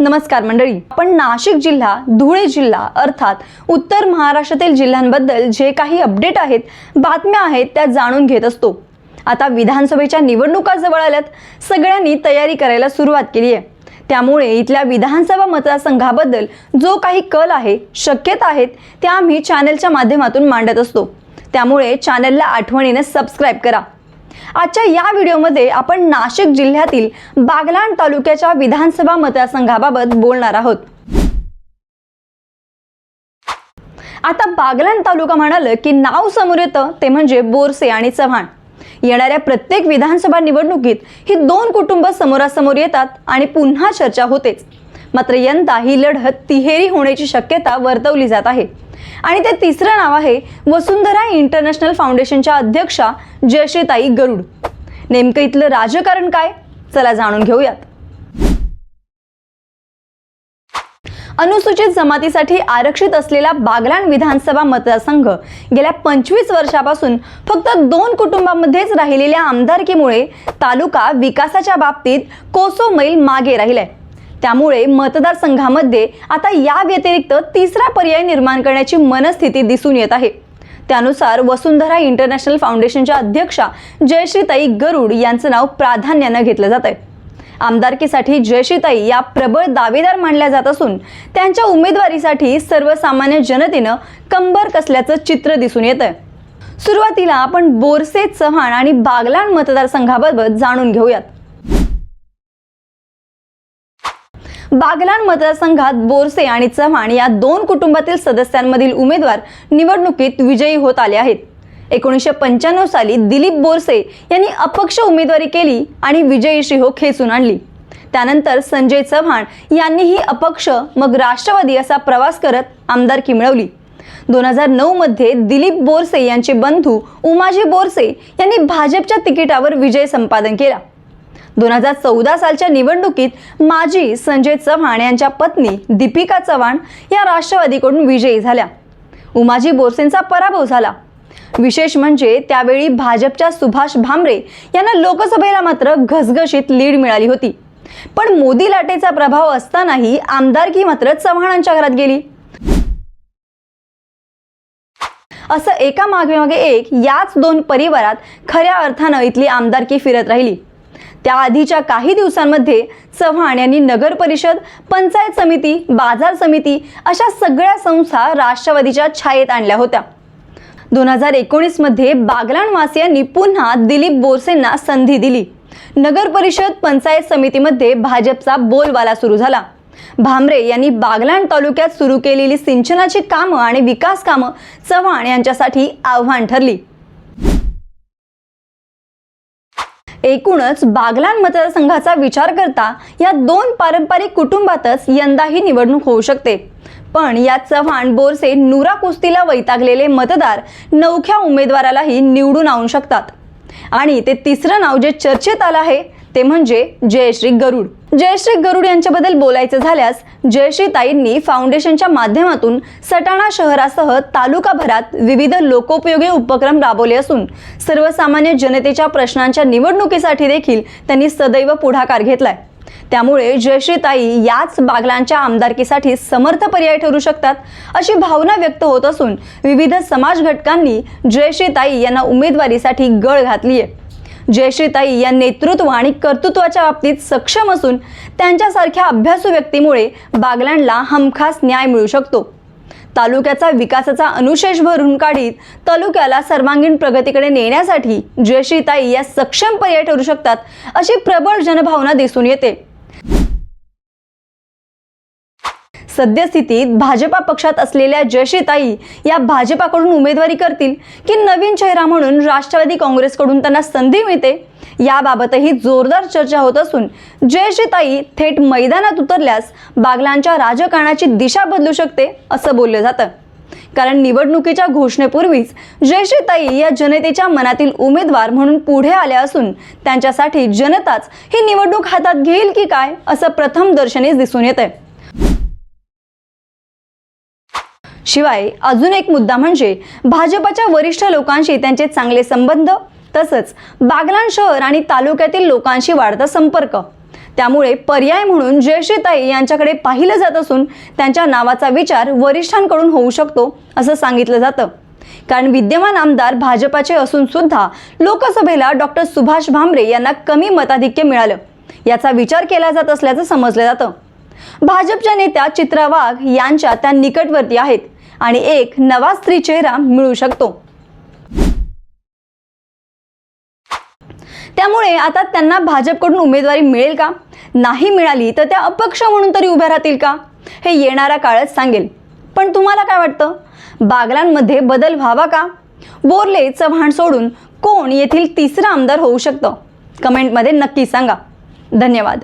नमस्कार मंडळी. आपण नाशिक जिल्हा धुळे जिल्हा अर्थात उत्तर महाराष्ट्रातील जिल्ह्यांबद्दल जे काही अपडेट आहेत बातम्या आहेत त्या जाणून घेत असतो. आता विधानसभेच्या निवडणुका जवळ आल्यात. सगळ्यांनी तयारी करायला सुरुवात केली आहे. त्यामुळे इथल्या विधानसभा मतदारसंघाबद्दल जो काही कल आहे शक्यता आहेत त्या आम्ही चॅनलच्या माध्यमातून मांडत असतो. त्यामुळे चॅनलला आठवणीने सबस्क्राईब करा. आजच्या या व्हिडिओमध्ये आपण नाशिक जिल्ह्यातील बागलाण तालुक्याच्या विधानसभा मतदारसंघाबाबत बोलणार आहोत. आता बागलाण तालुका म्हणालं की नाव समोर येतं ते म्हणजे बोरसे आणि चव्हाण. येणाऱ्या प्रत्येक विधानसभा निवडणुकीत ही दोन कुटुंब समोरासमोर येतात आणि पुन्हा चर्चा होतेच. मात्र यंदा ही लढत तिहेरी होण्याची शक्यता वर्तवली जात आहे. आणि ते तिसरं नाव आहे वसुंधरा इंटरनॅशनल फाउंडेशनच्या अध्यक्षा जयश्रीताई गरुड. नेमकं इथलं राजकारण काय? चला जाणून घेऊयात. अनुसूचित जमातीसाठी आरक्षित असलेला बागलाण विधानसभा मतदारसंघ गेल्या पंचवीस वर्षापासून फक्त दोन कुटुंबांमध्येच राहिलेल्या आमदारकीमुळे तालुका विकासाच्या बाबतीत कोसो मैल मागे राहिलाय. त्यामुळे मतदारसंघामध्ये आता या व्यतिरिक्त तिसरा पर्याय निर्माण करण्याची मनस्थिती दिसून येत आहे. त्यानुसार वसुंधरा इंटरनॅशनल फाउंडेशनच्या अध्यक्षा जयश्रीताई गरुड यांचं नाव प्राधान्यानं घेतलं जात आहे. आमदारकीसाठी जयश्रीताई या प्रबळ दावेदार मानल्या जात असून त्यांच्या उमेदवारीसाठी सर्वसामान्य जनतेनं कंबर कसल्याचं चित्र दिसून येत आहे सुरुवातीला आपण बोरसे चव्हाण आणि बागलाण मतदारसंघाबाबत जाणून घेऊयात. बागलाण मतदारसंघात बोरसे आणि चव्हाण या दोन कुटुंबातील सदस्यांमधील उमेदवार निवडणुकीत विजयी होत आले आहेत. एकोणीसशे पंच्याण्णव साली दिलीप बोरसे यांनी अपक्ष उमेदवारी केली आणि विजयी श्रीहो खेचून आणली. त्यानंतर संजय चव्हाण यांनीही अपक्ष मग राष्ट्रवादी असा प्रवास करत आमदारकी मिळवली. दोन हजार नऊ मध्ये दिलीप बोरसे यांचे बंधू उमाजी बोरसे यांनी भाजपच्या तिकिटावर विजय संपादन केला. दोन हजार चौदा सालच्या निवडणुकीत माजी संजय चव्हाण यांच्या पत्नी दीपिका चव्हाण या राष्ट्रवादीकडून विजयी झाल्या. उमाजी बोरसेंचा पराभव झाला. विशेष म्हणजे त्यावेळी भाजपच्या सुभाष भामरे यांना लोकसभेला मात्र घसघशीत लीड मिळाली होती. पण मोदी लाटेचा प्रभाव असतानाही आमदारकी मात्र चव्हाणांच्या घरात गेली. असं एका मागे मागे एक याच दोन परिवारात खऱ्या अर्थानं इथली आमदारकी फिरत राहिली. त्या आधीच्या काही दिवसांमध्ये चव्हाण यांनी नगर परिषद पंचायत समिती बाजार समिती अशा सगळ्या संस्था राष्ट्रवादीच्या छायेत आणल्या होत्या. दोन हजार एकोणीसमध्ये बागलाणवासियांनी पुन्हा दिलीप बोरसेंना संधी दिली. नगर परिषद पंचायत समितीमध्ये भाजपचा बोलबाला सुरू झाला. भामरे यांनी बागलाण तालुक्यात सुरू केलेली सिंचनाची कामं आणि विकास कामं चव्हाण यांच्यासाठी आव्हान ठरली. एकूणच बागलाण मतदारसंघाचा विचार करता या दोन पारंपरिक कुटुंबातच यंदाही निवडणूक होऊ शकते. पण या चव्हाण बोरसे नुरा कुस्तीला वैतागलेले मतदार नवख्या उमेदवारालाही निवडून आणू शकतात. आणि ते तिसरं नाव जे चर्चेत आलं आहे ते म्हणजे जयश्री गरुड. जयश्री गरुड यांच्याबद्दल बोलायचं झाल्यास जयश्री ताईंनी फाउंडेशनच्या माध्यमातून सटाणा शहरासह तालुकाभरात विविध लोकोपयोगी उपक्रम राबवले असून सर्वसामान्य जनतेच्या प्रश्नांच्या निवडणुकीसाठी देखील त्यांनी सदैव पुढाकार घेतलाय. त्यामुळे जयश्रीताई याच बागलांच्या आमदारकीसाठी समर्थ पर्याय ठरू शकतात अशी भावना व्यक्त होत असून विविध समाज घटकांनी जयश्रीताई यांना उमेदवारीसाठी गळ घातली आहे जयश्रीताई या नेतृत्व आणि कर्तृत्वाच्या बाबतीत सक्षम असून त्यांच्यासारख्या अभ्यासू व्यक्तीमुळे बागलांडला हमखास न्याय मिळू शकतो. तालुक्याचा विकासाचा अनुशेष भरून काढीत तालुक्याला सर्वांगीण प्रगतीकडे नेण्यासाठी जयश्रीताई या सक्षम पर्याय ठरू शकतात अशी प्रबळ जनभावना दिसून येते. सद्यस्थितीत भाजपा पक्षात असलेल्या जयशीताई या भाजपाकडून उमेदवारी करतील की नवीन चेहरा म्हणून राष्ट्रवादी काँग्रेसकडून त्यांना संधी मिळते? याबाबतही जोरदार चर्चा होत असून जयशीताई थेट मैदानात उतरल्यास बागलांच्या राजकारणाची दिशा बदलू शकते असं बोललं जातं. कारण निवडणुकीच्या घोषणेपूर्वीच जयशीताई या जनतेच्या मनातील उमेदवार म्हणून पुढे आल्या असून त्यांच्यासाठी जनताच ही निवडणूक हातात घेईल की काय असं प्रथम दर्शनीच दिसून येत आहे शिवाय अजून एक मुद्दा म्हणजे भाजपच्या वरिष्ठ लोकांशी त्यांचे चांगले संबंध तसंच बागलाण शहर आणि तालुक्यातील लोकांशी वाढता संपर्क. त्यामुळे पर्याय म्हणून जयश्रीताई यांच्याकडे पाहिलं जात असून त्यांच्या नावाचा विचार वरिष्ठांकडून होऊ शकतो असं सांगितलं जातं. कारण विद्यमान आमदार भाजपाचे असून सुद्धा लोकसभेला डॉक्टर सुभाष भामरे यांना कमी मताधिक्य मिळालं. याचा विचार केला जात असल्याचं समजलं जातं. भाजपच्या नेत्या चित्रा वाघ यांच्या त्या निकटवर्ती आहेत. आणि एक नवा स्त्री चेहरा मिळू शकतो. त्यामुळे आता त्यांना भाजपकडून उमेदवारी मिळेल का? नाही मिळाली तर त्या अपक्ष म्हणून तरी उभ्या राहतील का? हे येणारा काळच सांगेल. पण तुम्हाला काय वाटतं? बागलांमध्ये बदल व्हावा का? बोरले चव्हाण सोडून कोण येथील तिसरा आमदार होऊ शकतं? कमेंटमध्ये नक्की सांगा. धन्यवाद.